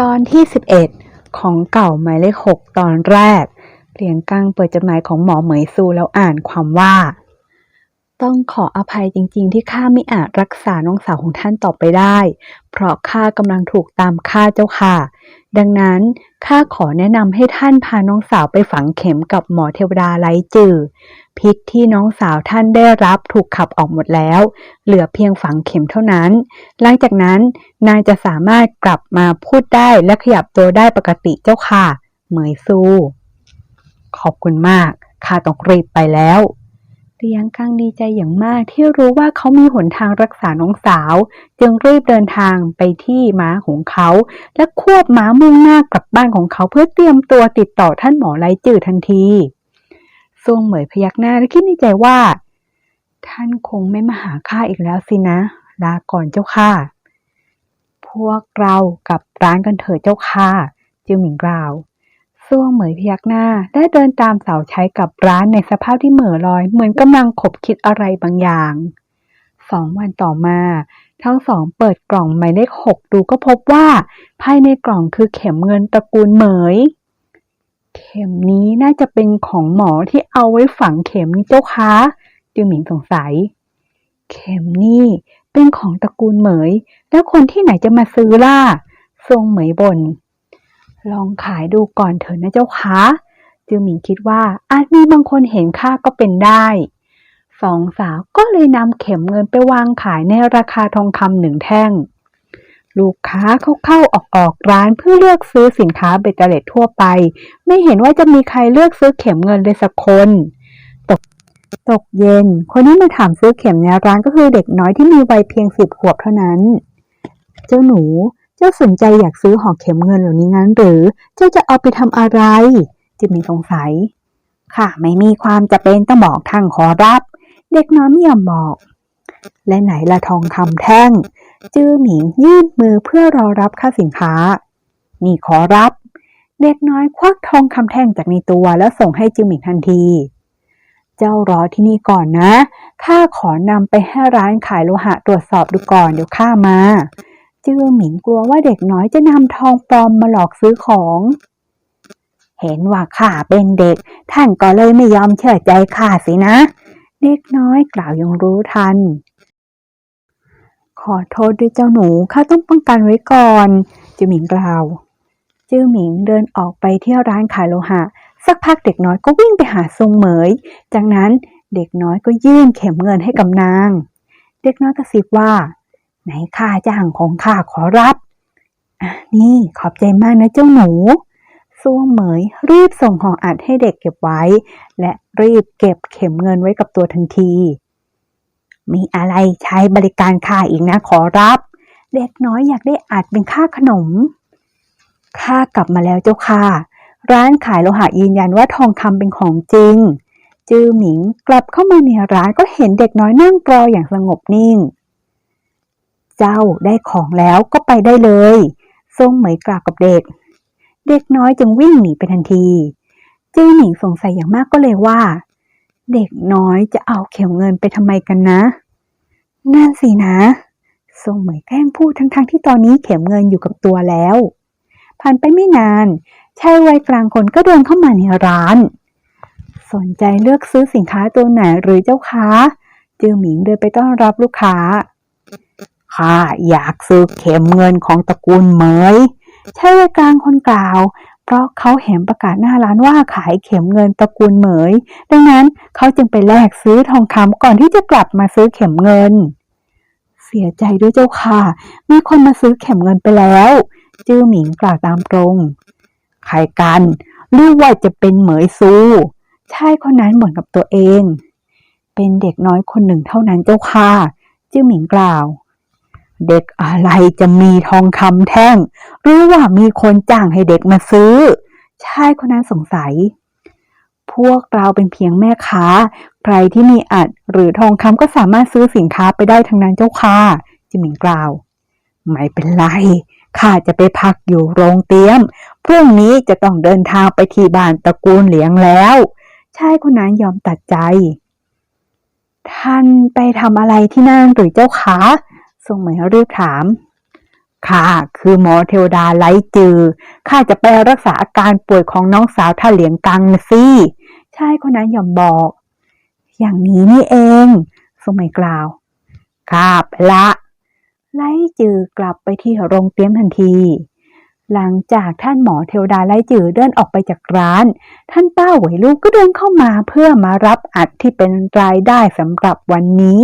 ตอนที่ 11 ของเก่าหมายเลขหกตอนแรก เลียงกังเปิดจดหมายของหมอเหมยซูแล้วอ่านความว่า ต้องขออภัยจริง ๆ ที่ข้าไม่อาจรักษาน้องสาวของท่านต่อไปได้ เพราะข้ากำลังถูกตามฆ่าเจ้าค่ะ ดังนั้นข้าขอแนะนำให้ท่านพาน้องสาวไปฝังเข็มกับหมอเทวดาไร้จือพิษที่น้องสาวท่านได้รับถูกขับออกหมดแล้ว เหลือเพียงฝังเข็มเท่านั้น หลังจากนั้นนายจะสามารถกลับมาพูดได้และขยับตัวได้ปกติเจ้าค่ะ เหมยซู ขอบคุณมากข้าต้องรีบไปแล้ว เลียงกังดีใจอย่างมากที่รู้ว่าเขามีหนทางรักษาน้องสาว จึงรีบเดินทางไปที่ม้าของเขา และควบม้ามุ่งหน้ากลับบ้านของเขาเพื่อเตรียมตัวติดต่อท่านหมอไลจือทันทีซวงเหมยพยักหน้าและคิดในใจว่า ท่านคงไม่มาหาข้าอีกแล้วสินะ ลาก่อนเจ้าค่ะ พวกเรากลับร้านกันเถิดเจ้าค่ะจิวหมิงกล่าว ซ่วงเหมยพยักหน้าและเดินตามสาวใช้กับร้านในสภาพที่เหม่อลอย เหมือนกำลังขบคิดอะไรบางอย่างสองวันต่อมา ทั้งสองเปิดกล่องหมายเลขหกดูก็พบว่า ภายในกล่องคือเข็มเงินตระกูลเหมย เข็มนี้น่าจะเป็นของหมอที่เอาไว้ฝังเข็มนี่เจ้าคะจิวหมิงสงสัย เข็มนี่เป็นของตระกูลเหมย แล้วคนที่ไหนจะมาซื้อล่ะทรงเหมยบ่น ลองขายดูก่อนเถอะนะเจ้าคะจิวหมิงคิดว่าอาจมีบางคนเห็นค่าก็เป็นได้สองสาวก็เลยนำเข็มเงินไปวางขายในราคาทองคำหนึ่งแท่ง ลูกค้าเข้าเข้าออกออกร้านเพื่อเลือกซื้อสินค้าเบตเตอร์เลตทั่วไป ไม่เห็นว่าจะมีใครเลือกซื้อเข็มเงินเลยสักคน ตกตกเย็น คนที่มาถามซื้อเข็มในร้านก็คือเด็กน้อยที่มีวัยเพียงสิบขวบเท่านั้น เจ้าหนู เจ้าสนใจอยากซื้อห่อเข็มเงินเหล่านี้งั้นหรือ เจ้าจะเอาไปทำอะไร จิมมี่สงสัย ค่ะ ไม่มีความจะเป็นต้องบอกทางขอรับ เด็กน้อยไม่ยอมบอก และไหนละทองคำแท่ง จื้อหมิงยื่นมือเพื่อรอรับค่าสินค้า นี่ขอรับ เด็กน้อยควักทองคำแท่งจากในตัวแล้วส่งให้จื้อหมิงทันทีเจ้ารอที่นี่ก่อนนะ ข้าขอนำไปให้ร้านขายโลหะตรวจสอบดูก่อนเดี๋ยวข้ามา จื้อหมิงกลัวว่าเด็กน้อยจะนำทองปลอมมาหลอกซื้อของ เห็นว่าข้าเป็นเด็ก ท่านก็เลยไม่ยอมเชื่อใจข้าสินะ เด็กน้อยกล่าวยังรู้ทัน ขอโทษด้วยเจ้าหนูข้าต้องป้องกันไว้ก่อนจือหมิงกล่าว จื้อหมิงเดินออกไปเที่ยวร้านขายโลหะ สักพักเด็กน้อยก็วิ่งไปหาทรงเหมย จากนั้นเด็กน้อยก็ยื่นเข็มเงินให้กับนาง เด็กน้อยกระซิบว่า ไหนค่าจ้างของข้าขอรับ นี่ขอบใจมากนะเจ้าหนูซ่วงเหมยรีบส่งห่ออัดให้เด็กเก็บไว้ และรีบเก็บเข็มเงินไว้กับตัวทันที มีอะไรใช้บริการข้าอีกนะขอรับ เด็กน้อยอยากได้อัดเป็นค่าขนมข้ากลับมาแล้วเจ้าค่ะ ร้านขายโลหะยืนยันว่าทองคำเป็นของจริง จือหมิงกลับเข้ามาในร้านก็เห็นเด็กน้อยนั่งรออย่างสงบนิ่ง เจ้าได้ของแล้วก็ไปได้เลยทรงเหมยกล่าวกับเด็ก เด็กน้อยจึงวิ่งหนีไปทันทีจื้อหมิงสงสัยอย่างมากก็เลยว่า เด็กน้อยจะเอาเข็มเงินไปทำไมกันนะนั่นสินะทรงเหมยแกล้งพูดทั้งๆที่ตอนนี้เข็มเงินอยู่กับตัวแล้ว ผ่านไปไม่นานชายวัยกลางคนก็เดินเข้ามาในร้าน สนใจเลือกซื้อสินค้าตัวไหนหรือเจ้าค้า จือหมิงเดินไปต้อนรับลูกค้า ข้าอยากซื้อเข็มเงินของตระกูลเหมยใชายวัยกลางคนกล่าว เพราะเขาเห็นประกาศหน้าร้านว่าขายเข็มเงินตระกูลเหมย ดังนั้นเขาจึงไปแลกซื้อทองคำก่อนที่จะกลับมาซื้อเข็มเงิน เสียใจด้วยเจ้าค่ะ มีคนมาซื้อเข็มเงินไปแล้ว จื้อหมิงกล่าวตามตรงใครกันหรือว่าจะเป็นเหมยซูชายคนนั้นเหมือนกับตัวเอง เป็นเด็กน้อยคนหนึ่งเท่านั้นเจ้าค่ะ จื้อหมิงกล่าว เด็กอะไรจะมีทองคำแท่ง หรือว่ามีคนจ้างให้เด็กมาซื้อ ชายคนนั้นสงสัย พวกเราเป็นเพียงแม่ค้า ใครที่มีอัดหรือทองคำก็สามารถซื้อสินค้าไปได้ทั้งนั้นเจ้าค่ะจิมมิงกล่าว ไม่เป็นไร ข้าจะไปพักอยู่โรงเตี๊ยม พรุ่งนี้จะต้องเดินทางไปที่บ้านตระกูลเหลียงแล้ว ชายคนนั้นยอมตัดใจ ท่านไปทำอะไรที่นั่นหรือเจ้าคะ ทรงเหมยรีบถามข้าคือหมอเทวดาไร้จือข้าจะไปรักษาอาการป่วยของน้องสาวท่าเหลียงกังนะสิชายคนนั้นยอมบอก อย่างนี้นี่เองสมัยกล่าวข้าไปละไลจือกลับไปที่โรงเตรียมทันที หลังจากท่านหมอเทวดาไลจือเดินออกไปจากร้าน ท่านป้าไหวลูกก็เดินเข้ามาเพื่อมารับอัดที่เป็นรายได้สำหรับวันนี้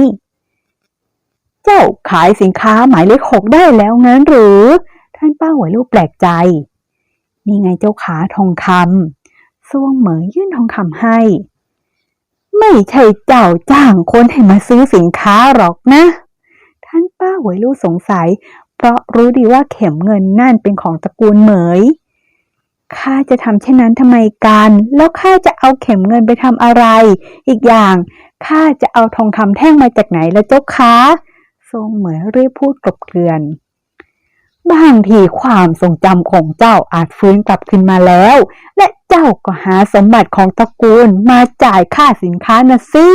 เจ้าขายสินค้าหมายเลขหกได้แล้วงั้นหรือ ท่านป้าหัวลูกแปลกใจ นี่ไงเจ้าขาทองคำซ่วงเหมยยื่นทองคำให้ ไม่ใช่เจ้าจ้างคนให้มาซื้อสินค้าหรอกนะ ท่านป้าหวยลูกสงสัย เพราะรู้ดีว่าเข็มเงินนั่นเป็นของตระกูลเหมยข้าจะทำเช่นนั้นทำไมกัน แล้วข้าจะเอาเข็มเงินไปทำอะไร อีกอย่างข้าจะเอาทองคำแท่งมาจากไหนละเจ้าคะ ทรงเหมยรีบพูดกลบเกลื่อนบางทีความทรงจำของเจ้าอาจฟื้นกลับขึ้นมาแล้ว และเจ้าก็หาสมบัติของตระกูลมาจ่ายค่าสินค้านะสิ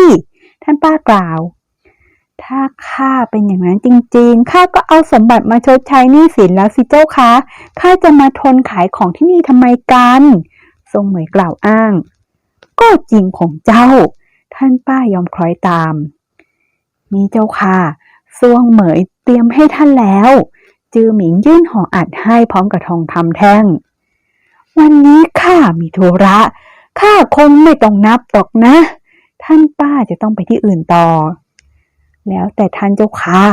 ท่านป้ากล่าว ถ้าข้าเป็นอย่างนั้นจริงๆข้าก็เอาสมบัติมาชดใช้หนี้สินแล้วสิเจ้าคะข้าจะมาทนขายของที่นี่ทำไมกัน ทรงเหมยกล่าวอ้าง ก็จริงของเจ้า ท่านป้ายอมคล้อยตาม นี่เจ้าค่ะ ซวงเหมยเตรียมให้ท่านแล้ว จือหมิงยื่นห่ออัดให้พร้อมกับทองคำแท่ง วันนี้ข้ามีธุระข้าคงไม่ต้องนับหรอกนะ ท่านป้าจะต้องไปที่อื่นต่อ แล้วแต่ท่านเจ้าค่ะ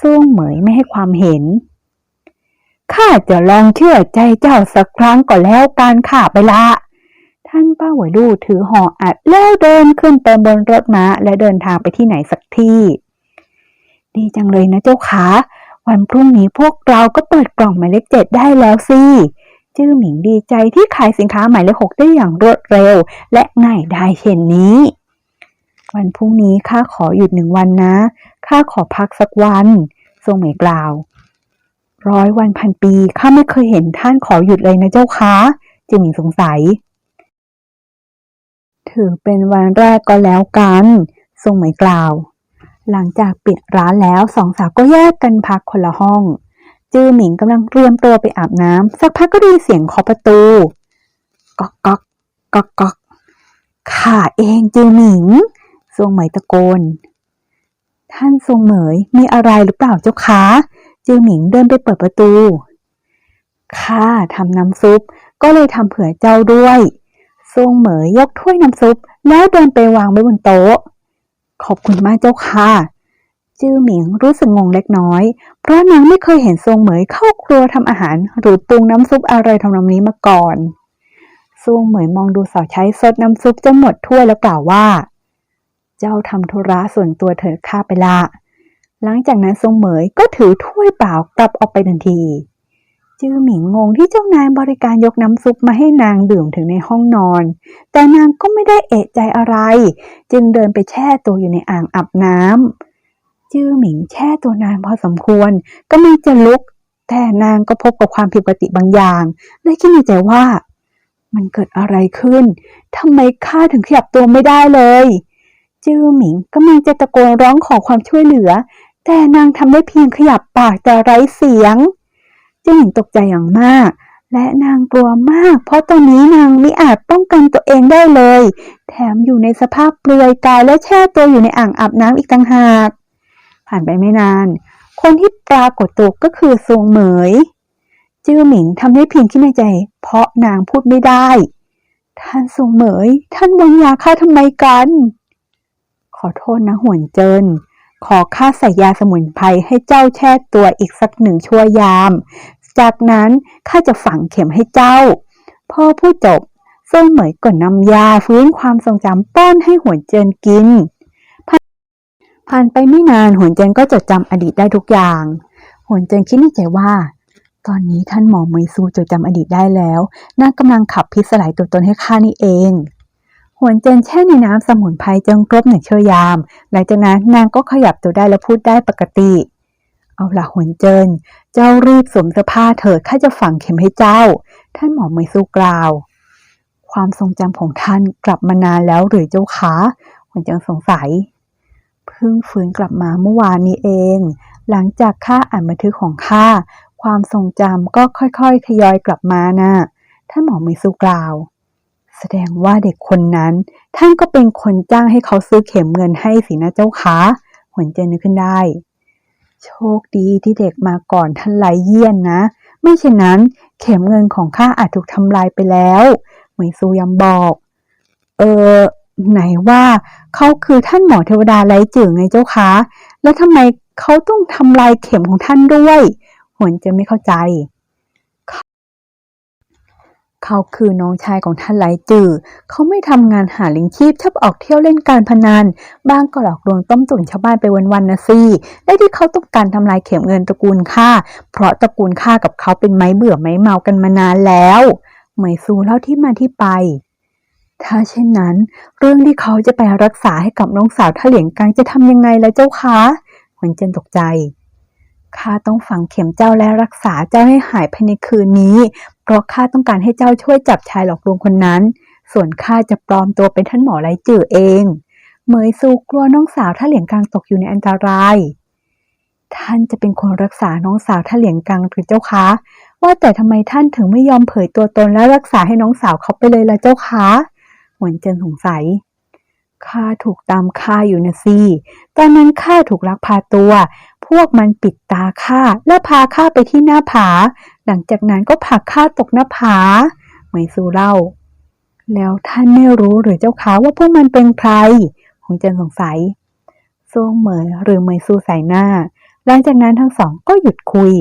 ซ่วงเหมยไม่ให้ความเห็น ข้าจะลองเชื่อใจเจ้าสักครั้งก็แล้วการข้าไปละ ท่านป้าหวดูถือห่ออัดแล้วเดินขึ้นไปบนรถม้าและเดินทางไปที่ไหนสักที่ ดีจังเลยนะเจ้าขาวันพรุ่งนี้พวกเราก็เปิดกล่องหมายเลขเจ็ดได้แล้วสิ จื้อหมิงดีใจที่ขายสินค้าหมายเลขหกได้อย่างรวดเร็ว และง่ายได้เช่นนี้ วันพรุ่งนี้ข้าขอหยุดหนึ่งวันนะ ข้าขอพักสักวัน ทรงเหมยกล่าว ร้อยวันพันปีข้าไม่เคยเห็นท่านขอหยุดเลยนะเจ้าคะจื้อหมิงสงสัย ถือเป็นวันแรกก็แล้วกัน ทรงเหมยกล่าว หลังจากปิดร้านแล้วสองสาวก็แยกกันพักคนละห้อง จือหมิงกำลังเตรียมตัวไปอาบน้ำสักพักก็ได้เสียงเคาะประตูก๊อกก๊อกก๊อกก๊อกข้าเองจือหมิงทรงเหมยตะโกน ท่านทรงเหมยมีอะไรหรือเปล่าเจ้าคะจือหมิงเดินไปเปิดประตูข้าทำน้ำซุปก็เลยทำเผื่อเจ้าด้วยทรงเหมยยกถ้วยน้ำซุปแล้วเดินไปวางไว้บนโต๊ะ ขอบคุณมากเจ้าค่ะ จื้อหมิงรู้สึกงงเล็กน้อย เพราะนางไม่เคยเห็นทรงเหมยเข้าครัวทำอาหาร หรือปรุงน้ำซุปอะไรทำนองนี้มาก่อนทรงเหมยมองดูสาวใช้ซดน้ำซุปจนหมดถ้วยแล้วกล่าวว่า เจ้าทำธุระส่วนตัวเถิดข้าไปละหลังจากนั้นทรงเหมยก็ถือถ้วยเปล่ากลับออกไปทันที จื้อหมิงงงที่เจ้านายบริการยกน้ำซุปมาให้นางดื่มถึงในห้องนอน แต่นางก็ไม่ได้เอะใจอะไร จึงเดินไปแช่ตัวอยู่ในอ่างอาบน้ำจื้อหมิงแช่ตัวนานพอสมควร ก็ไม่จะลุก แต่นางก็พบกับความผิดปกติบางอย่างและคิดในใจว่า มันเกิดอะไรขึ้นทำไมข้าถึงขยับตัวไม่ได้เลยจื้อหมิงกำลังจะตะโกนร้องขอความช่วยเหลือ แต่นางทำได้เพียงขยับปากแต่ไร้เสียง จื้อหมิงตกใจอย่างมาก และนางกลัวมาก เพราะตอนนี้นางไม่อาจป้องกันตัวเองได้เลย แถมอยู่ในสภาพเปลือยกายและแช่ตัวอยู่ในอ่างอาบน้ำอีกต่างหาก ผ่านไปไม่นาน คนที่ปรากฏตัวก็คือซวงเหมย จื้อหมิงทำได้เพียงคิดในใจ เพราะนางพูดไม่ได้ ท่านซวงเหมย ท่านวางยาข้าทำไมกัน ขอโทษนะหวนเจิน ขอข้าใส่ยาสมุนไพรให้เจ้าแช่ตัวอีกสักหนึ่งชั่วยาม จากนั้นข้าจะฝังเข็มให้เจ้า พ่อผู้จบเซิ่งเหมยก็นำยาฟื้นความทรงจำป้อนให้หวนเจินกิน ผ่านไปไม่นานหวนเจินก็จดจำอดีตได้ทุกอย่าง หวนเจินคิดในใจว่า ตอนนี้ท่านหมอเหมยซูจดจำอดีตได้แล้ว น่ากำลังขับพิษสลายตัวตนให้ข้านี่เอง หวนเจินแช่ในน้ำสมุนไพรจนครบหนึ่งชั่วยาม หลังจากนั้นนางก็ขยับตัวได้และพูดได้ปกติ เอาละหวนเจินเจ้ารีบสวมเสื้อผ้าเถิดข้าจะฝังเข็มให้เจ้า ท่านหมอเมยซูกล่าว ความทรงจำของท่านกลับมานานแล้วหรือเจ้าคะหวนเจินสงสัย เพิ่งฟื้นกลับมาเมื่อวานนี้เอง หลังจากข้าอ่านบันทึกของข้าความทรงจำก็ค่อยๆ ทยอยกลับมานะ่ะท่านหมอเมิซูกล่าว แสดงว่าเด็กคนนั้น ท่านก็เป็นคนจ้างให้เขาซื้อเข็มเงินให้สินะเจ้าคะหวนเจนนึกขึ้นได้ โชคดีที่เด็กมาก่อนท่านไลเยี่ยนนะ ไม่เช่นนั้นเข็มเงินของข้าอาจถูกทำลายไปแล้วเหมยซูยำบอก เออไหนว่าเขาคือท่านหมอเทวดาไร้จื่อไงเจ้าคะ แล้วทำไมเขาต้องทำลายเข็มของท่านด้วย หวนเจะไม่เข้าใจ เขาคือน้องชายของท่านไลจือเขาไม่ทำงานหาเลี้ยงชีพชอบออกเที่ยวเล่นการพนัน บ้างก็หลอกลวงต้มตุ๋นชาวบ้านไปวันๆนะสิและที่เขาต้องการทำลายเข็มเงินตระกูลข้าเพราะตระกูลข้ากับเขาเป็นไม้เบื่อไม้เมากันมานานแล้วเหมยซูเล่าที่มาที่ไป ถ้าเช่นนั้น เรื่องที่เขาจะไปรักษาให้กับน้องสาวท่าเหลียงกังจะทำยังไงล่ะเจ้าคะหวนเจนตกใจข้าต้องฝังเข็มเจ้าและรักษาเจ้าให้หายภายในคืนนี้ เพราะข้าต้องการให้เจ้าช่วยจับชายหลอกลวงคนนั้น ส่วนข้าจะปลอมตัวเป็นท่านหมอไร้จื่อเอง เหมยซูกลัวน้องสาวท่าเหลียงกังตกอยู่ในอันตราย ท่านจะเป็นคนรักษาน้องสาวท่าเหลียงกังหรือเจ้าคะ ว่าแต่ทำไมท่านถึงไม่ยอมเผยตัวตนและรักษาให้น้องสาวเขาไปเลยล่ะเจ้าคะหวนเจินสงสัยข้าถูกตามฆ่าอยู่นะสิ ตอนนั้นข้าถูกลักพาตัว วกมันปิดตาข้าและพาข้าไปที่หน้าผา หลังจากนั้นก็ผลักข้าตกหน้าผาเมยซูเล่า แล้วท่านไม่รู้หรือเจ้าคะว่าพวกมันเป็นใครหงเจินสงสัยโซ่เหมยหรือเมยซูใส่หน้า หลังจากนั้นทั้งสองก็หยุดคุย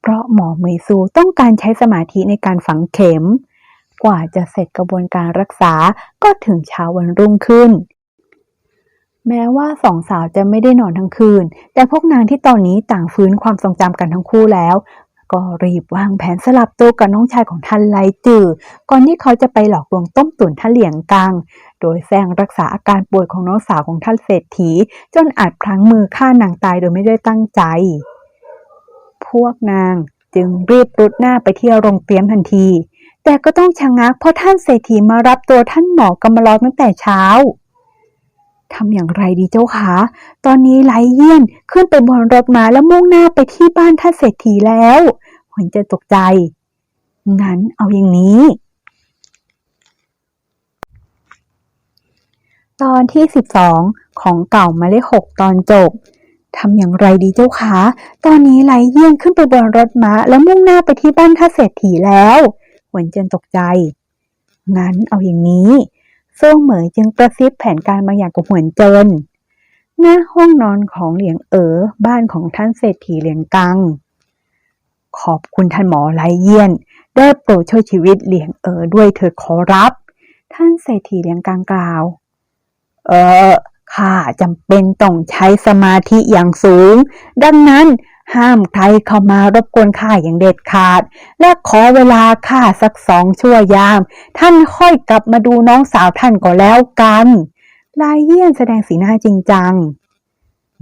เพราะหมอเมยซูต้องการใช้สมาธิในการฝังเข็ม กว่าจะเสร็จกระบวนการรักษาก็ถึงเช้าวันรุ่งขึ้น แม้ว่าสองสาวจะไม่ได้นอนทั้งคืน แต่พวกนางที่ตอนนี้ต่างฟื้นความทรงจำกันทั้งคู่แล้ว ก็รีบวางแผนสลับตัวกับน้องชายของท่านไลจือก่อนที่เขาจะไปหลอกลวงต้มตุ๋นท่านเหลียงกัง โดยแซงรักษาอาการป่วยของน้องสาวของท่านเศรษฐี จนอาจพลั้งมือฆ่านางตายโดยไม่ได้ตั้งใจ พวกนางจึงรีบรุดหน้าไปที่โรงเตรียมทันที แต่ก็ต้องชะงักเพราะท่านเศรษฐีมารับตัวท่านหมอกำมารอตั้งแต่เช้า ทำอย่างไรดีเจ้าคะ ตอนนี้ไหลเยี่ยนขึ้นไปบนรถมาแล้วมุ่งหน้าไปที่บ้านท่านเศรษฐีแล้วหวนเจะตกใจ งั้นเอาอย่างนี้ ตอนที่สิบสองของเก่ามาเลขหกตอนจบทำอย่างไรดีเจ้าคะ ตอนนี้ไหลเยี่ยนขึ้นไปบนรถม้าแล้วมุ่งหน้าไปที่บ้านท่าเศรษฐีแล้ว หวนเจนตกใจ งั้นเอาอย่างนี้ โซ่เหมยจึงกระซิบแผนการบางอย่างกับหวนเจินหน้าห้องนอนของเหลียงเอ๋อบ้านของท่านเศรษฐีเหลียงกัง ขอบคุณท่านหมอไหลเยี่ยน ได้โปรดช่วยชีวิตเหลียงเอ๋อด้วยเถิดขอรับ ท่านเศรษฐีเหลียงกังกล่าว เออข้าจำเป็นต้องใช้สมาธิอย่างสูง ดังนั้น ห้ามใครเข้ามารบกวนข้าอย่างเด็ดขาด และขอเวลาข้าสักสองชั่วยาม ท่านค่อยกลับมาดูน้องสาวท่านก็แล้วกัน ลายเยี่ยนแสดงสีหน้าจริงจัง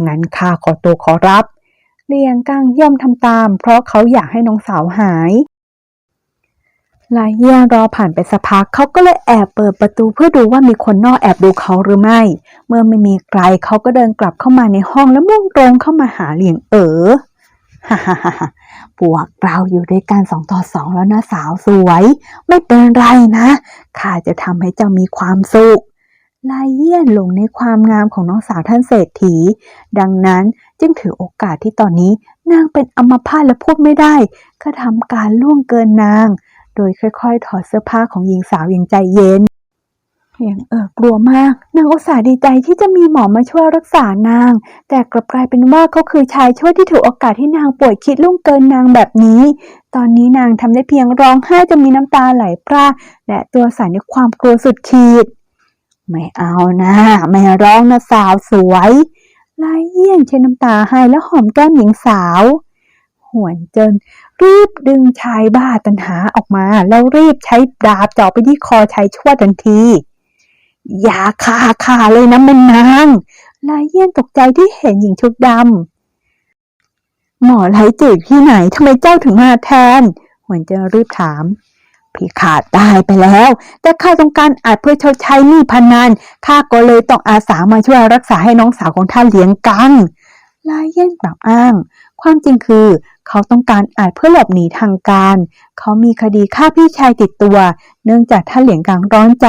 งั้นข้าขอตัวขอรับ เลียงกังย่อมทำตาม เพราะเขาอยากให้น้องสาวหายลายเยี่ยนรอผ่านไปสักพักเขาก็เลยแอบเปิดประตูเพื่อดูว่ามีคนนอกแอบดูเขาหรือไม่ เมื่อไม่มีใครเขาก็เดินกลับเข้ามาในห้องแล้วมุ่งตรงเข้ามาหาเหลียงเอ๋อ ฮ่าฮ่าฮ่าพวกเราอยู่ด้วยกันสองต่อสองแล้วนะสาวสวย ไม่เป็นไรนะข้าจะทำให้เจ้ามีความสุขลายเยี่ยนหลงในความงามของน้องสาวท่านเศรษฐี ดังนั้นจึงถือโอกาสที่ตอนนี้นางเป็นอัมพาตและพูดไม่ได้ก็ทำการล่วงเกินนาง โดยค่อยๆ ถอดเสื้อผ้าของหญิงสาวอย่างใจเย็น อย่างเออกลัวมาก นางอุตส่าห์ดีใจที่จะมีหมอมาช่วยรักษานาง แต่กลับกลายเป็นว่าเขาคือชายช่วยที่ถือโอกาสที่นางป่วยคิดล่วงเกินนางแบบนี้ ตอนนี้นางทำได้เพียงร้องไห้จะมีน้ำตาไหลพรากและตัวสั่นด้วยความกลัวสุดขีด ไม่เอานะไม่ร้องนะสาวสวยลายเยี่ยนเช็ดน้ำตาให้แล้วหอมแก้มหญิงสาว หวนเจินรีบดึงชายบ้าตันหาออกมา แล้วรีบใช้ดาบเจาะไปที่คอชายชั่วทันที อย่าฆ่าขาเลยนะแม่นางลายเยี่ยนตกใจที่เห็นหญิงชุดดำหมอไร้จืดที่ไหนทำไมเจ้าถึงมาแทนหวนเจินรีบถามพี่ขาดตายไปแล้ว แต่ข้าต้องการอาจเพื่อชดใช้หนี้พนนันข้าก็เลยต้องอาสามาช่วยรักษาให้น้องสาวของท่านเลี้ยงกังลายเยี่ยนกล่าวอ้าง ความจริงคือเขาต้องการอาจเพื่อหลบหนีทางการ เขามีคดีฆ่าพี่ชายติดตัว เนื่องจากท่านเหลียงกังร้อนใจ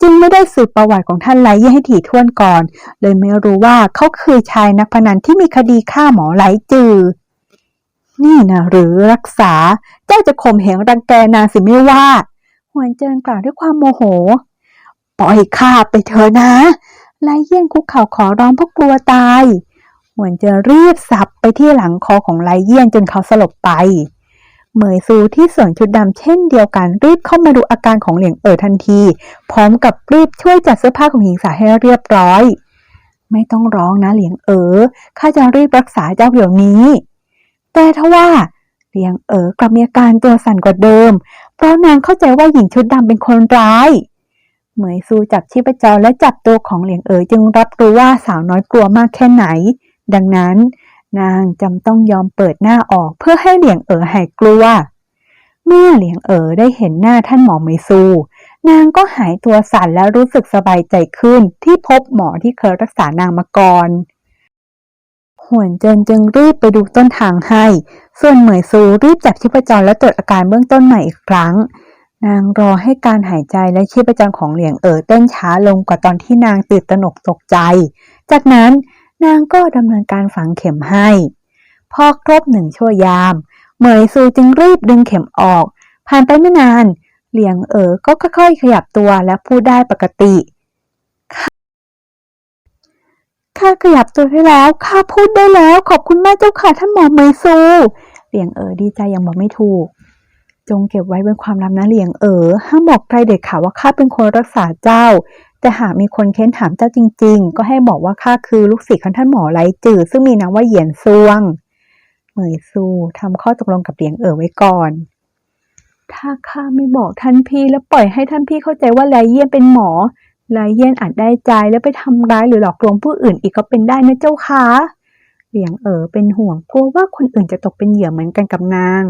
จึงไม่ได้สืบประวัติของท่านไลเย่ให้ถี่ถ้วนก่อน เลยไม่รู้ว่าเขาคือชายนักพนันที่มีคดีฆ่าหมอไหลจือ นี่นะหรือรักษา เจ้าจะข่มเหงรังแกนางสิไม่ว่าหวนเจินกล่าวด้วยความโมโห ปล่อยข้าไปเถอะนะไลเยี่ยนคุกเข่าขอร้องเพราะกลัวตาย หวนจะรีบสับไปที่หลังคอของไลเยี่ยนจนเขาสลบไป เหมยซูที่สวมชุดดำเช่นเดียวกันรีบเข้ามาดูอาการของเหลียงเอ๋อทันที พร้อมกับรีบช่วยจัดเสื้อผ้าของหญิงสาวให้เรียบร้อย ไม่ต้องร้องนะเหลียงเอ๋อข้าจะรีบรักษาเจ้าเดี๋ยวนี้ แต่ทว่าเหลียงเอ๋อกลับมีอาการตัวสั่นกว่าเดิม เพราะนางเข้าใจว่าหญิงชุดดำเป็นคนร้าย เหมยซูจับชีพจรและจับตัวของเหลียงเอ๋อจึงรับรู้ว่าสาวน้อยกลัวมากแค่ไหน ดังนั้น นางจำต้องยอมเปิดหน้าออกเพื่อให้เหลียงเอ๋อหายกลัว เมื่อเหลียงเอ๋อได้เห็นหน้าท่านหมอเหมยซู นางก็หายตัวสั่นและรู้สึกสบายใจขึ้นที่พบหมอที่เคยรักษานางมาก่อนหวนเจินจึงรีบไปดูต้นทางให้ ส่วนเหมยซูรีบจับชีพจรและตรวจอาการเบื้องต้นใหม่อีกครั้ง นางรอให้การหายใจและชีพจรของเหลียงเอ๋อเต้นช้าลงกว่าตอนที่นางตื่นตระหนกตกใจ จากนั้น นางก็ดำเนินการฝังเข็มให้ พอครบหนึ่งชั่วยาม เหมยซูจึงรีบดึงเข็มออก ผ่านไปไม่นาน เหลียงเอ๋อก็ค่อยๆขยับตัวและพูดได้ปกติข้าขยับตัวได้แล้ว ข้าพูดได้แล้ว ขอบคุณมากเจ้าค่ะท่านหมอเมยซู เหลียงเอ๋อดีใจยังบอกไม่ถูก จงเก็บไว้เป็นความลับนะเหลียงเอ๋อห้ามบอกใครเด็ดขาดว่าข้าเป็นคนรักษาเจ้า แต่หากมีคนเค้นถามเจ้าจริง ๆ ก็ให้บอกว่าข้าคือลูกศิษย์ของท่านหมอไลจือซึ่งมีนามว่าเหยียนซวง เหมยซูทำข้อตกลงกับเหลียงเอ๋อไว้ก่อน ถ้าข้าไม่บอกท่านพี่และปล่อยให้ท่านพี่เข้าใจว่าไลเยี่ยนเป็นหมอไลเยี่ยนอาจได้ใจแล้วไปทำร้ายหรือหลอกลวงผู้อื่นอีกก็เป็นได้นะเจ้าคะเหลียงเอ๋อเป็นห่วงกลัวว่าคนอื่นจะตกเป็นเหยื่อเหมือนกันกับนาง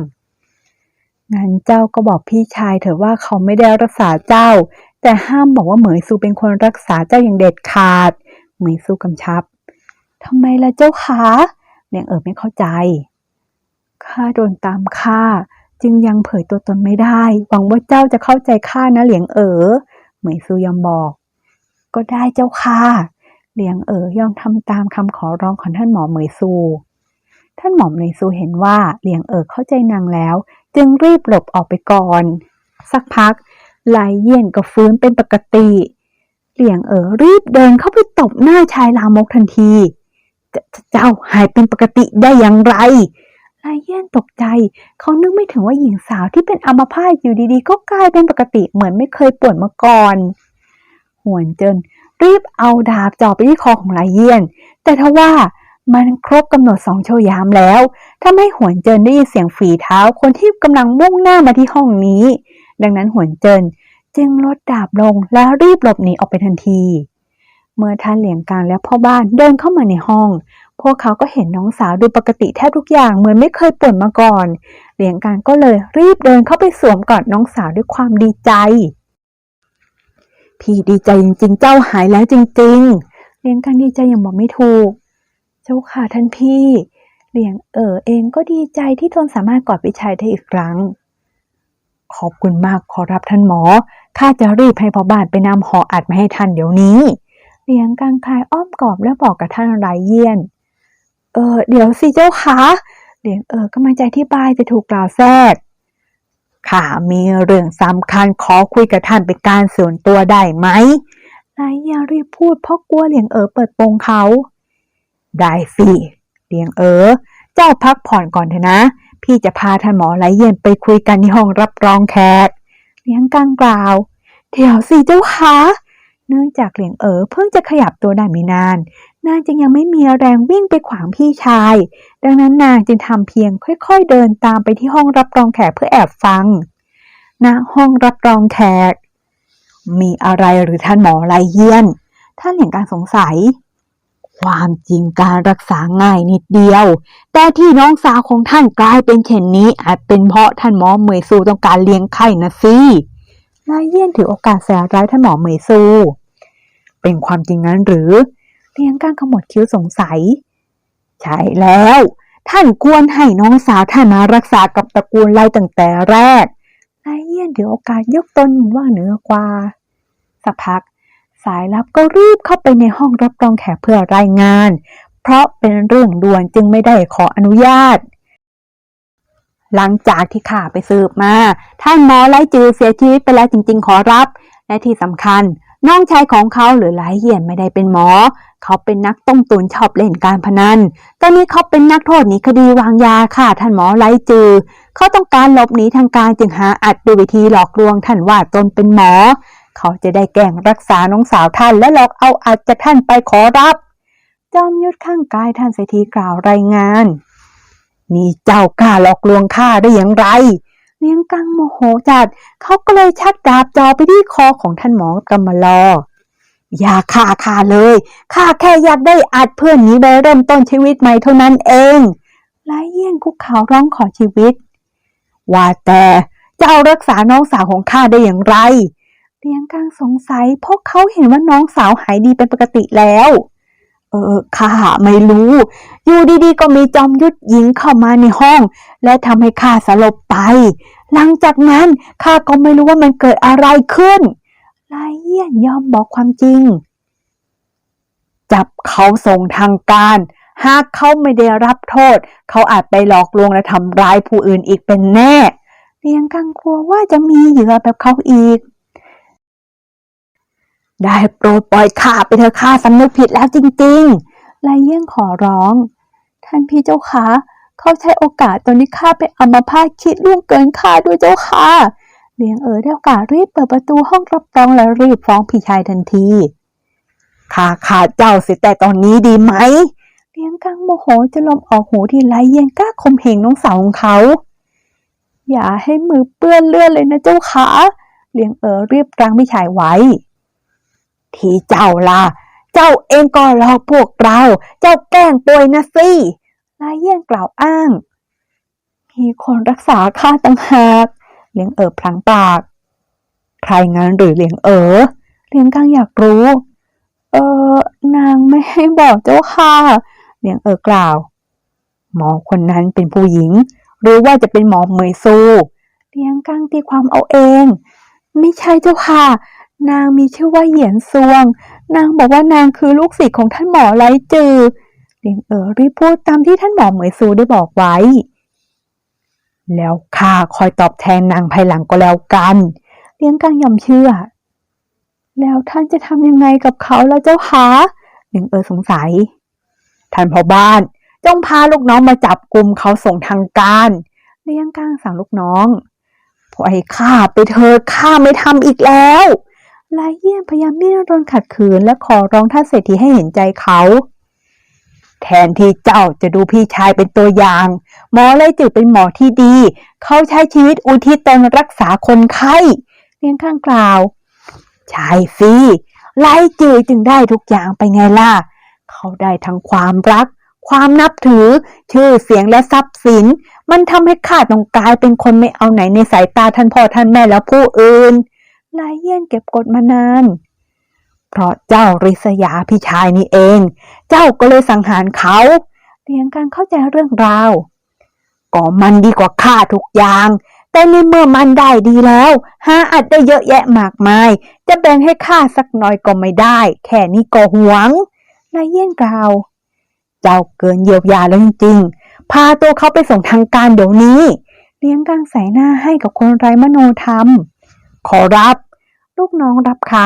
งั้นเจ้าก็บอกพี่ชายเถอะว่าเขาไม่ได้รักษาเจ้า แต่ห้ามบอกว่าเหมยซูเป็นคนรักษาเจ้าอย่างเด็ดขาด เหมยซูกำชับทำไมล่ะเจ้าคะเหลียงเอ๋อไม่เข้าใจ ข้าโดนตามฆ่าจึงยังเผยตัวตนไม่ได้ หวังว่าเจ้าจะเข้าใจข้านะเหลียงเอ๋อเหมยซูยอมบอก ก็ได้เจ้าค่ะเหลียงเอ๋อยอมทำตามคำขอร้องของท่านหมอเหมยซู ท่านหมอเหมยซูเห็นว่าเหลียงเอ๋อเข้าใจนางแล้ว จึงรีบหลบออกไปก่อน สักพัก ลายเยี่ยนก็ฟื้นเป็นปกติ เหลียงเอ๋อรีบเดินเข้าไปตบหน้าชายลามกทันทีเจเจ้าหายเป็นปกติได้อย่างไรลายเยี่ยนตกใจ เขานึกไม่ถึงว่าหญิงสาวที่เป็นอัมพาตอยู่ดีๆ ก็กลายเป็นปกติเหมือนไม่เคยป่วยมาก่อน หวนเจินรีบเอาดาบจ่อไปที่คอของลายเยี่ยนแต่ทว่ามันครบกำหนดสองชั่วยามแล้วทำให้หวนเจินได้ยินเสียงฝีเท้าคนที่กำลังมุ่งหน้ามาที่ห้องนี้ ดังนั้นหวนเจินจึงลดดาบลงแล้วรีบหลบหนีออกไปทันที เมื่อท่านเหลียงกลางและพ่อบ้านเดินเข้ามาในห้อง พวกเขาก็เห็นน้องสาวดูปกติแทบทุกอย่างเหมือนไม่เคยป่วยมาก่อน เหลียงกลางก็เลยรีบเดินเข้าไปสวมกอดน้องสาวด้วยความดีใจ พี่ดีใจจริงๆ เจ้าหายแล้วจริง ๆเลียงกลางดีใจอย่างบอกไม่ถูก เจ้าค่ะท่านพี่ เหลียงเอ๋อเองก็ดีใจที่ทนสามารถกอดพี่ชายได้อีกครั้ง ขอบคุณมากขอรับท่านหมอ ข้าจะรีบให้พ่อบ้านไปนำห่ออัดมาให้ท่านเดี๋ยวนี้เหลียงกลางคายอ้อมกอบและบอกกับท่านไรเยี่ยน เออเดี๋ยวสิเจ้าคะเหลียงเอ๋อกำลังใจที่บายจะถูกกล่าวแทรกข้ามีเรื่องสำคัญขอคุยกับท่านเป็นการส่วนตัวได้ไหมไรเยี่ยนรีบพูดเพราะกลัวเหลียงเอ๋อเปิดโปงเขา ได้สิเหลียงเอ๋อเจ้าพักผ่อนก่อนเถอะนะ พี่จะพาท่านหมอไรเยี่ยนไปคุยกันที่ห้องรับรองแขกเหลียงกลางกล่าว เดี๋ยวสิเจ้าคะเนื่องจากเหลียงเอ๋อเพิ่งจะขยับตัวได้ไม่นาน นางจึงยังไม่มีแรงวิ่งไปขวางพี่ชาย ดังนั้นนางจึงทำเพียงค่อย ๆ เดินตามไปที่ห้องรับรองแขกเพื่อแอบฟังณห้องรับรองแขก มีอะไรหรือท่านหมอไรเยี่ยน ท่านเหลียงกางสงสัย ความจริงการรักษาง่ายนิดเดียว แต่ที่น้องสาวของท่านกลายเป็นเช่นนี้ อาจเป็นเพราะท่านหมอเหมยซูต้องการเลี้ยงไข่นะสินายเยี่ยนถือโอกาสแสร้ายท่านหมอเหมยซู เป็นความจริงนั้นหรือเลี้ยงก้างขมวดคิ้วสงสัย ใช่แล้ว ท่านควรให้น้องสาวท่านมารักษากับตระกูลไล่ตั้งแต่แรกไลเยี่ยนถือโอกาสยกตนว่าเหนือกว่า สักพัก สายลับก็รีบเข้าไปในห้องรับรองแขกเพื่อรายงาน เพราะเป็นเรื่องด่วนจึงไม่ได้ขออนุญาต หลังจากที่ข้าไปสืบมา ท่านหมอไลจือเสียชีวิตไปแล้วจริง ๆ ขอรับ และที่สำคัญ น้องชายของเขาหรือไลเยียนไม่ได้เป็นหมอ เขาเป็นนักต้มตุนชอบเล่นการพนันตอนนี้เขาเป็นนักโทษหนีคดีวางยาค่ะ ท่านหมอไลจือ เขาต้องการหลบหนีทางการจึงหาอัดด้วยวิธีหลอกลวงท่านว่าตนเป็นหมอ เขาจะได้แกล้งรักษาน้องสาวท่านและหลอกเอาอัดจากท่านไปขอรับ จอมยุทธข้างกายท่านเศรษฐีกล่าวรายงาน นี่เจ้ากล้าหลอกลวงข้าได้อย่างไร เลี้ยงกังโมโหจัด เขาก็เลยชักดาบจอไปที่คอของท่านหมอกำมลออย่าฆ่าข้าเลยข้าแค่อยากได้อัดเพื่อนนี้ไปเริ่มต้นชีวิตใหม่เท่านั้นเองไล่เยี่ยนคุกเขาร้องขอชีวิต ว่าแต่จะเอารักษาน้องสาวของข้าได้อย่างไร เลี้ยงกังสงสัยเพราะเขาเห็นว่าน้องสาวหายดีเป็นปกติแล้ว เออข้าไม่รู้ อยู่ดีๆ ก็มีจอมยุทธหญิงเข้ามาในห้อง และทำให้ข้าสลบไป หลังจากนั้นข้าก็ไม่รู้ว่ามันเกิดอะไรขึ้นลายเยี่ยนยอมบอกความจริง จับเขาส่งทางการ หากเขาไม่ได้รับโทษ เขาอาจไปหลอกลวงและทำร้ายผู้อื่นอีกเป็นแน่เลียงกังกลัวว่าจะมีเหยื่อแบบเขาอีก ได้โปรดปล่อยข้าไปเถอะข้าสำนึกผิดแล้วจริงๆลเยี่ยงขอร้อง ท่านพี่เจ้าคะเขาใช้โอกาสตอนนี้ข้าไปอัมพาตคิดล่วงเกินข้าด้วยเจ้าค่ะเลียงเอ๋อได้โอกาสรีบเปิดประตูห้องรับรองและรีบฟ้องพี่ชายทันทีข้าขาดเจ้าเสียแต่ตอนนี้ดีไหมเลียงกังโมโหจะลมออกหูที่ไลเยี่ยงกล้าข่มเหงน้องสาวของเขา อย่าให้มือเปื้อนเลือดเลยนะเจ้าค่ะเลียงเอ๋อรีบรังพี่ชายไว้ ที่เจ้าล่ะ เจ้าเองก็หลอกพวกเรา เจ้าแกล้งป่วยนะสิลายเยี่ยงกล่าวอ้าง มีคนรักษาข้าต่างหาก เลี้ยงเอ๋อพลังปาก ใครงั้นหรือเลี้ยงเอ๋อเลี้ยงกังอยากรู้ เออนางไม่ให้บอกเจ้าค่ะ เลี้ยงเอ๋อกล่าว หมอคนนั้นเป็นผู้หญิง หรือว่าจะเป็นหมอเหมยซูเลี้ยงกังตีความเอาเอง ไม่ใช่เจ้าค่ะ นางมีชื่อว่าเหยียนซวง นางบอกว่านางคือลูกศิษย์ของท่านหมอไลจือเลียงเอ๋อรีบพูดตามที่ท่านหมอเหมยซูได้บอกไว้ แล้วข้าคอยตอบแทนนางภายหลังก็แล้วกัน เลียงกังยอมเชื่อ แล้วท่านจะทำยังไงกับเขาแล้วเจ้าคะเลียงเอ๋อสงสัย ท่านพ่อบ้านจงพาลูกน้องมาจับกลุ่มเขาส่งทางการ เลียงกังสั่งลูกน้องปล่อยข้าไปเถิดข้าไม่ทำอีกแล้ว ลายเยี่ยมพยายามดิ้นรนขัดขืนและขอร้องท่านเศรษฐีให้เห็นใจเขา แทนที่เจ้าจะดูพี่ชายเป็นตัวอย่าง หมอเลยจือเป็นหมอที่ดี เขาใช้ชีวิตอุทิศตนรักษาคนไข้เลี้ยงข้างกล่าวใช่สิไล่จือจึงได้ทุกอย่างไปไงล่ะ เขาได้ทั้งความรัก ความนับถือ ชื่อเสียงและทรัพย์สิน มันทำให้ข้าต้องกลายเป็นคนไม่เอาไหนในสายตาท่านพ่อท่านแม่และผู้อื่น ลายเยี่ยนเก็บกดมานาน เพราะเจ้าริษยาพี่ชายนี่เอง เจ้าก็เลยสังหารเขาเลี้ยงการเข้าใจเรื่องราว ก็มันดีกว่าข้าทุกอย่าง แต่ในเมื่อมันได้ดีแล้วหาอัดได้เยอะแยะมากมาย จะแบ่งให้ข้าสักหน่อยก็ไม่ได้ แค่นี้ก็หวง นายเยี่ยนกล่าว เจ้าเกินเยียวยาแล้วจริงๆ พาตัวเขาไปส่งทางการเดี๋ยวนี้ เลี้ยงกลางใส่หน้าให้กับคนไร้มโนธรรม ขอรับ ลูกน้องรับคำ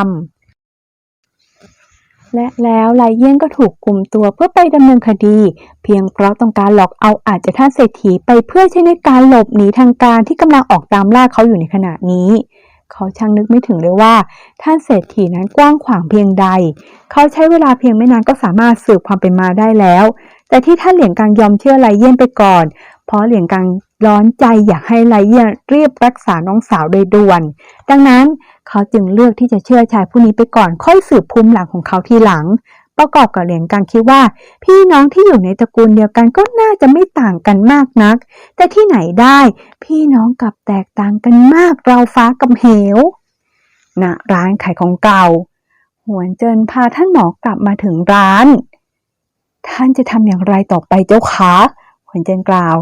และแล้วลายเยี่ยนก็ถูกกลุ่มตัวเพื่อไปดำเนินคดี เพียงเพราะต้องการหลอกเอาอาจจะท่านเศรษฐีไปเพื่อใช้ในการหลบหนีทางการที่กำลังออกตามล่าเขาอยู่ในขณะนี้เขาช่างนึกไม่ถึงเลยว่า ท่านเศรษฐีนั้นกว้างขวางเพียงใด เขาใช้เวลาเพียงไม่นานก็สามารถสืบความเป็นมาได้แล้ว แต่ที่ท่านเหลียงกังยอมเชื่อไลเยี่ยนไปก่อน เพราะเหลียงกัง ร้อนใจอยากให้ไลเยียรีบรักษาน้องสาวโดยด่วน ดังนั้นเขาจึงเลือกที่จะเชื่อชายผู้นี้ไปก่อนค่อยสืบภูมิหลังของเขาทีหลัง ประกอบกับเหลียงกังคิดว่า พี่น้องที่อยู่ในตระกูลเดียวกันก็น่าจะไม่ต่างกันมากนัก แต่ที่ไหนได้ พี่น้องกลับแตกต่างกันมากเราฟ้ากับเหวณร้านขายของเก่า หวนเจินพาท่านหมอกลับมาถึงร้าน ท่านจะทำอย่างไรต่อไปเจ้าคะหวนเจินกล่าว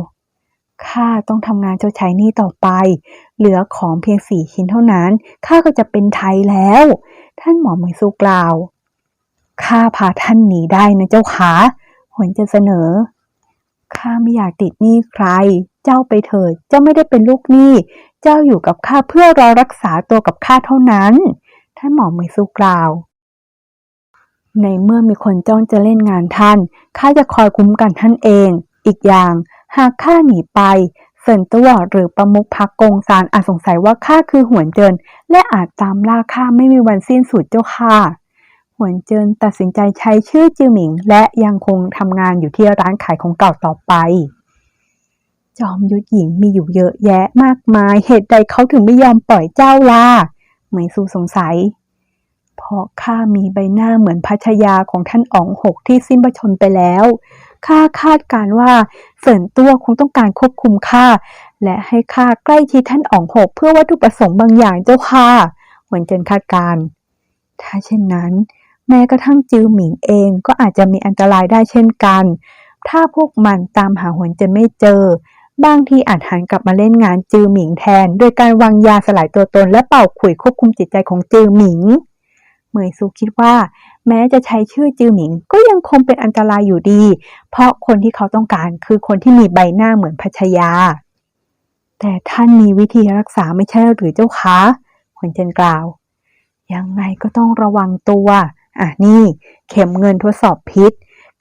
ข้าต้องทำงานชดใช้หนี้ต่อไป เหลือของเพียงสี่ชิ้นเท่านั้น ข้าก็จะเป็นไทยแล้ว ท่านหมอเหมยซูกล่าว ข้าพาท่านหนีได้นะเจ้าขาหวนจินเสนอ ข้าไม่อยากติดหนี้ใคร เจ้าไปเถิด เจ้าไม่ได้เป็นลูกหนี้ เจ้าอยู่กับข้าเพื่อรอรักษาตัวกับข้าเท่านั้น ท่านหมอเหมยซูกล่าว ในเมื่อมีคนจ้องจะเล่นงานท่าน ข้าจะคอยคุ้มกันท่านเอง อีกอย่าง หากข้าหนีไปเซินตัวหรือประมุขพักกงซานอาจสงสัยว่าข้าคือหวนเจิน และอาจตามล่าข้าไม่มีวันสิ้นสุดเจ้าค่ะหวนเจินตัดสินใจใช้ชื่อจือหมิง และยังคงทำงานอยู่ที่ร้านขายของเก่าต่อไป จอมยุทธหญิงมีอยู่เยอะแยะมากมาย เหตุใดเขาถึงไม่ยอมปล่อยเจ้าล่ะเหมยซูสงสัย เพราะข้ามีใบหน้าเหมือนพัชยาของท่านอ๋องหกที่สิ้นพระชนไปแล้ว ข้าคาดการว่าเสินตัวคงต้องการควบคุมข้าและให้ข้าใกล้ชิดท่านอ๋องหกเพื่อวัตถุประสงค์บางอย่างเจ้าค่ะหวนเจินคาดการ ถ้าเช่นนั้น แม้กระทั่งจือหมิงเองก็อาจจะมีอันตรายได้เช่นกัน ถ้าพวกมันตามหาหวนเจินไม่เจอ บางทีอาจหันกลับมาเล่นงานจือหมิงแทน โดยการวางยาสลายตัวตนและเป่าขุยควบคุมจิตใจของจือหมิง เหมยซูคิดว่า แม้จะใช้ชื่อจือหมิง ก็ยังคงเป็นอันตรายอยู่ดี เพราะคนที่เขาต้องการคือคนที่มีใบหน้าเหมือนพัชยา แต่ท่านมีวิธีรักษาไม่ใช่หรือเจ้าคะหวนเจินกล่าว ยังไงก็ต้องระวังตัว อะนี่ เข็มเงินทดสอบพิษ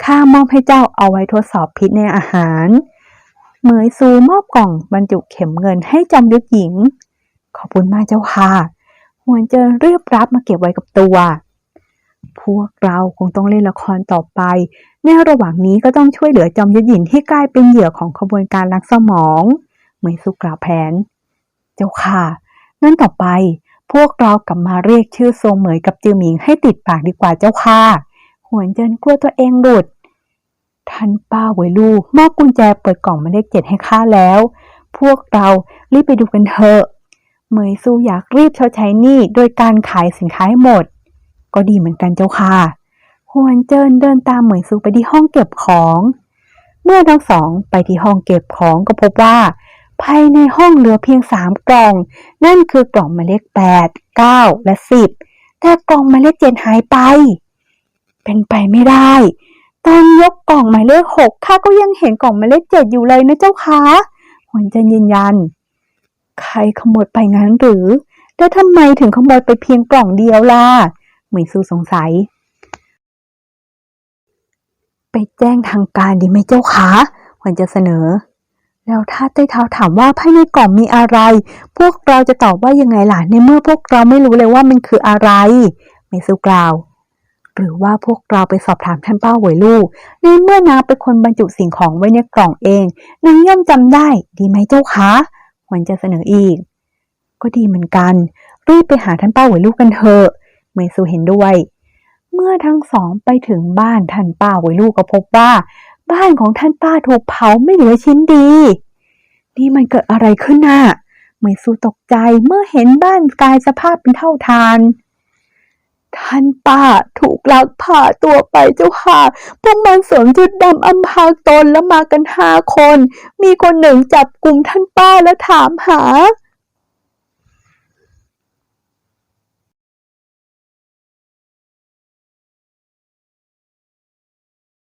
ข้ามอบให้เจ้าเอาไว้ทดสอบพิษในอาหาร เหมยซูมอบกล่องบรรจุเข็มเงินให้จอมยุทธหญิง ขอบคุณมากเจ้าค่ะหวนเจินรีบรับมาเก็บไว้กับตัว พวกเราคงต้องเล่นละครต่อไป ในระหว่างนี้ก็ต้องช่วยเหลือจอมยุทธหญิงที่กลายเป็นเหยื่อของขบวนการลักสมองเหมยสุกล่าวแผน เจ้าค่ะงั้นต่อไป พวกเรากลับมาเรียกชื่อโซเหมยกับจือหมิงให้ติดปากดีกว่าเจ้าค่ะหวนเจินกลัวตัวเองหลุดท่านป้าไวยลูกมอบกุญแจเปิดกล่องหมายเลขเจ็ดให้ข้าแล้ว พวกเรารีบไปดูกันเถอะเหมยซูอยากรีบชดใช้หนี้โดยการขายสินค้าให้หมด ก็ดีเหมือนกันเจ้าค่ะฮวนเจินเดินตามเหมยซูไปที่ห้องเก็บของ เมื่อทั้งสองไปที่ห้องเก็บของก็พบว่า ภายในห้องเหลือเพียงสามกล่อง นั่นคือกล่องหมายเลขแปดเก้าและสิบแต่กล่องหมายเลขเจ็ดหายไป เป็นไปไม่ได้ ตอนยกกล่องหมายเลขหกข้าก็ยังเห็นกล่องหมายเลขเจ็ดอยู่เลยนะเจ้าคะหวนเจินยืนยัน ใครขโมยไปงั้นหรือ แล้วทำไมถึงขโมยไปเพียงกล่องเดียวล่ะ เหมยซูสงสัย ไปแจ้งทางการดีไหมเจ้าคะหวันจะเสนอ แล้วถ้าใต้เท้าถามว่าภายในกล่องมีอะไร พวกเราจะตอบว่ายังไงล่ะ ในเมื่อพวกเราไม่รู้เลยว่ามันคืออะไรเมซูกล่าว หรือว่าพวกเราไปสอบถามท่านป้าหวยลูก ในเมื่อนางเป็นคนบรรจุสิ่งของไว้ในกล่องเองนางย่อมจำได้ ดีไหมเจ้าคะหวันจะเสนออีก ก็ดีเหมือนกันรีบไปหาท่านป้าหวยลูกกันเถอะ เมซูเห็นด้วย เมื่อทั้งสองไปถึงบ้านท่านป้าหวลูกก็พบว่า บ้านของท่านป้าถูกเผาไม่เหลือชิ้นดี นี่มันเกิดอะไรขึ้นน่ะเมซูตกใจเมื่อเห็นบ้านกลายสภาพเป็นเท่าทานท่านป้าถูกลักพาตัวไปเจ้าค่ะ พวกมันสวมชุดดำอำพรางตนแล้วมากันห้าคน มีคนหนึ่งจับกลุ่มท่านป้าและถามหา